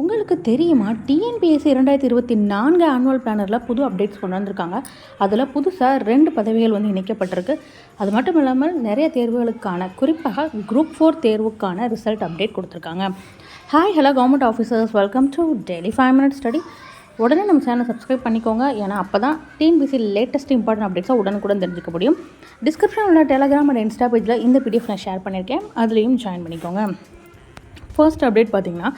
உங்களுக்கு தெரியுமா? டிஎன்பிஎஸ்சி இரண்டாயிரத்தி இருபத்தி நான்கு ஆனுவல் பிளானரில் புது அப்டேட்ஸ் கொண்டு வந்திருக்காங்க அதில் புதுசாக ரெண்டு பதவிகள் வந்து இணைக்கப்பட்டிருக்கு. அது மட்டும் இல்லாமல் நிறைய தேர்வுகளுக்கான குறிப்பாக குரூப் ஃபோர் தேர்வுக்கான ரிசல்ட் அப்டேட் கொடுத்துருக்காங்க. Hi hello government officers welcome to daily five minute study உடனே நம்ம சேனலை சப்ஸ்கிரைப் பண்ணிக்கோங்க. ஏன்னா அப்போ தான் டிஎன்பிசி லேட்டஸ்ட் இம்பார்ட்டன்ட் அப்டேட்ஸாக உடனுக்குடன் தெரிஞ்சுக்க முடியும். டிஸ்கிரிப்ஷனில் உள்ள டெலகிராம் அண்ட் இன்ஸ்டா பேஜில் இந்த பிடிஎஃப் நான் ஷேர் பண்ணியிருக்கேன். அதுலேயும் ஜாயின் பண்ணிக்கோங்க. ஃபர்ஸ்ட் அப்டேட் பார்த்திங்கன்னா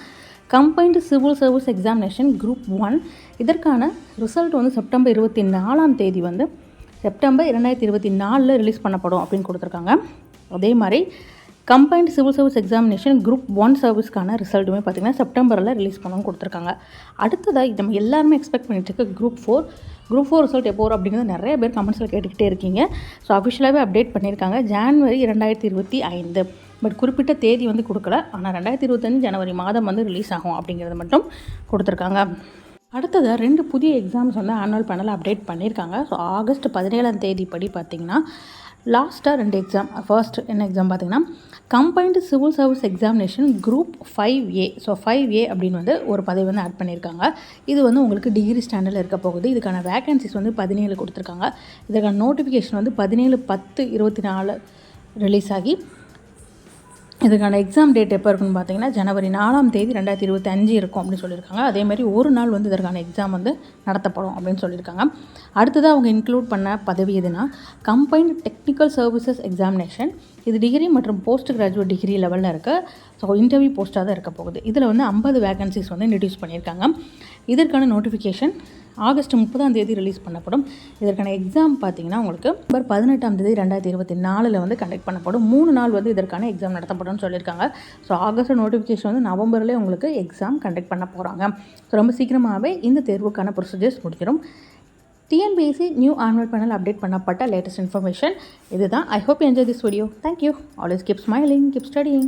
combined civil service examination group one இதற்கான ரிசல்ட் வந்து செப்டம்பர் இருபத்தி நாலாம் தேதி வந்து செப்டம்பர் இரண்டாயிரத்தி இருபத்தி நாலில் ரிலீஸ் பண்ணப்படும் அப்படின்னு கொடுத்துருக்காங்க. அதே மாதிரி combined civil service examination group one சர்வீஸ்க்கான ரிசல்ட்டுமே பார்த்திங்கன்னா செப்டம்பரில் ரிலீஸ் பண்ணணும்னு கொடுத்துருக்காங்க. அடுத்ததாக நம்ம எல்லாருமே எக்ஸ்பெக்ட் பண்ணிட்டு இருக்க group four group four result எப்போ வரும் அப்படிங்கிறது நிறைய பேர் கமெண்ட்ஸில் கேட்டுக்கிட்டே இருக்கீங்க. ஸோ அஃபிஷியலாகவே அப்டேட் பண்ணியிருக்காங்க. ஜான்வரி இரண்டாயிரத்தி இருபத்தி ஐந்து. பட் குறிப்பிட்ட தேதி வந்து கொடுக்கல. ஆனால் ரெண்டாயிரத்தி இருபத்தஞ்சு ஜனவரி மாதம் வந்து ரிலீஸ் ஆகும் அப்படிங்கிறது மட்டும் கொடுத்துருக்காங்க. அடுத்ததாக ரெண்டு புதிய எக்ஸாம்ஸ் வந்து ஆனுவல் பேனல் அப்டேட் பண்ணியிருக்காங்க. ஸோ ஆகஸ்ட் பதினேழாம் தேதி படி பார்த்திங்கன்னா லாஸ்ட்டாக ரெண்டு எக்ஸாம் ஃபர்ஸ்ட் என்ன எக்ஸாம் பார்த்தீங்கன்னா combined civil service examination group five A so five A அப்படின்னு வந்து ஒரு பதவி வந்து ஆட் பண்ணியிருக்காங்க. இது வந்து உங்களுக்கு டிகிரி ஸ்டாண்டர்டில் இருக்க போகுது. இதுக்கான வேகன்சிஸ் வந்து பதினேழு கொடுத்துருக்காங்க. இதுக்கான நோட்டிஃபிகேஷன் வந்து பதினேழு பத்து இருபத்தி நாலு ரிலீஸ் ஆகி இதுக்கான எக்ஸாம் டேட் எப்போ இருக்குன்னு பார்த்தீங்கன்னா ஜனவரி நாலாம் தேதி ரெண்டாயிரத்தி இருபத்தஞ்சு இருக்கும் அப்படின்னு சொல்லியிருக்காங்க. அதேமாதிரி ஒரு நாள் வந்து இதற்கான எக்ஸாம் வந்து நடத்தப்படும் அப்படின்னு சொல்லியிருக்காங்க. அடுத்ததாக அவங்க இன்க்ளூட் பண்ண பதவி எதுனா கம்பைன்டு டெக்னிக்கல் சர்வீசஸ் எக்ஸாமினேஷன் இது டிகிரி மற்றும் போஸ்ட் கிராஜுவேட் டிகிரி லெவலில் இருக்க. ஸோ இன்டர்வியூ போஸ்ட்டாக தான் இருக்க போகுது. இதில் வந்து ஐம்பது வேகன்சிஸ் வந்து இன்ட்ரடியூஸ் பண்ணியிருக்காங்க. இதற்கான நோட்டிஃபிகேஷன் ஆகஸ்ட் முப்பதாம் தேதி ரிலீஸ் பண்ணப்படும். இதற்கான எக்ஸாம் பார்த்தீங்கன்னா உங்களுக்கு நவம்பர் பதினெட்டாம் தேதி ரெண்டாயிரத்தி இருபத்தி நாலில் வந்து கண்டக்ட் பண்ணப்படும். மூணு நாள் வந்து இதற்கான எக்ஸாம் நடத்தப்படும்னு சொல்லியிருக்காங்க. ஸோ ஆகஸ்ட் நோட்டிஃபிகேஷன் வந்து நவம்பர்லேயே உங்களுக்கு எக்ஸாம் கண்டக்ட் பண்ண போகிறாங்க ஸோ ரொம்ப சீக்கிரமாகவே இந்த தேர்வுக்கான ப்ரொசீஜர்ஸ் முடிஞ்சிடும். TNPSC new annual panel update பண்ணப்பட்ட லேட்டஸ்ட் இன்ஃபர்மேஷன் இதுதான். I hope enjoy this video thank you always keep smiling keep studying